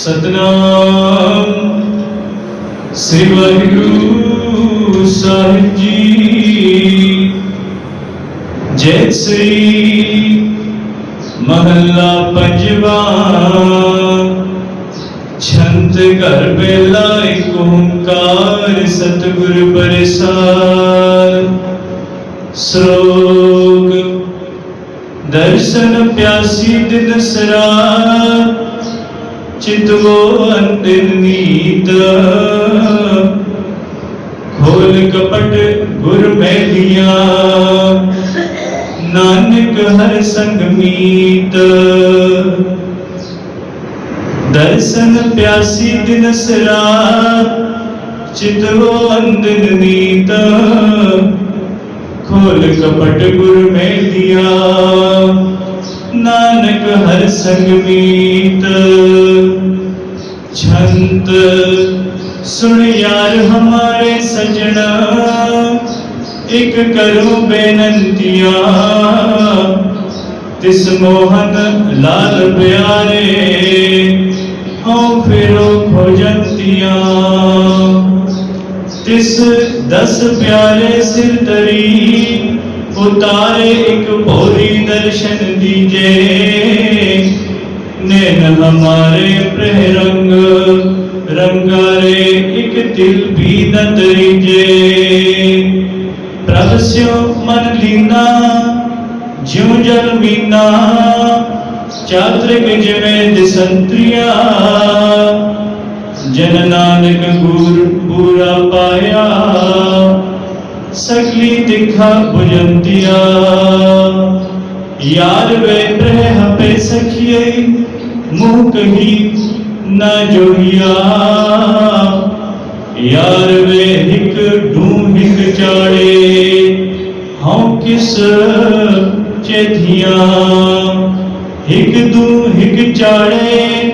ਸਤਨਾਮ। ਸ੍ਰੀ ਸਾਹਿਬ ਜੀ। ਜੈ ਸ੍ਰੀ ਮਹੱਲਾ ਪੰਜਵਾ। ਛੰਤ ਘਰ ਬੇਲਾ ਏਕ ਓੰਕਾਰ, ਸਤਿਗੁਰ ਪ੍ਰਸਾਦ ਸ਼ਲੋਕ। ਦਰਸ਼ਨ ਪਿਆਸੀ ਦਿਨ ਸਰਾ ਚਿਤਵੋ ਅੰਤਿਨ ਨੀਤ ਖੋਲ ਕਪਟ ਗੁਰ ਮੈਲੀਆਂ ਨਾਨਕ ਹਰ ਸੰਗ ਮੀਤ ਦਰਸ਼ਨ ਪਿਆਸੀ ਦਿਨ ਸਰਾ ਚਿਤਵੋ ਅੰਤਿਨ ਨੀਤ ਖੋਲ ਕਪਟ ਗੁਰ ਮੈਲੀਆਂ ਨਾਨਕ ਹਰ ਸੰਗ ਮੀਤ ਛੰਤ ਸੁਣ ਯਾਰ ਹਮਾਰੇ ਸਜਣਾ, ਇਕ ਕਰੋ ਬੇਨੰਤੀਆਂ। ਤਿਸ ਮੋਹਨ ਲਾਲ ਪਿਆਰੇ, ਹਉ ਫਿਰੋ ਖੋਜੰਤੀਆਂ। ਤਿਸ ਦਸ ਪਿਆਰੇ ਸਿਰ ਤਰੀ ਉਤਾਰੇ ਇੱਕ ਭੋਰੀ ਦਰਸ਼ਨ ਦੀਜੇ। ਨੈਣ ਹਮਾਰੇ ਪ੍ਰਹ ਰੰਗਾਰੇ ਇੱਕ ਦਿਲ ਵੀ ਨ ਤਰੀਜੇ ਪ੍ਰਭ ਸਿਓ ਮਨ ਲੀਨਾ, ਜਿਉ ਜਲ ਮੀਨਾ, ਚਾਤ੍ਰਿਕ ਜਿਵੇਂ ਦਿਸੰਤਰੀਆ। ਜਨ ਨਾਨਕ ਗੁਰ ਪੂਰਾ ਪਾਇਆ ਸਗਲੀ ਦਿਖਾ ਬੁਝੰਤੀਆ ਯਾਰ ਵੇ ਪ੍ਰਹ ਹਪੇ ਸਖੀਏ, ਮੂਹ ਕਹੀ ਨਾ ਜੋਈਆ ਯਾਰ ਵੇ ਹਿਕ ਢੂੰ ਚਾੜੇ, ਹਉ ਕਿਸ ਚੇਥੀਆਂ ਹਿਕ ਦੂ ਹਿਕ ਚਾੜੇ,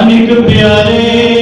ਅਨੇਕ ਪਿਆਰੇ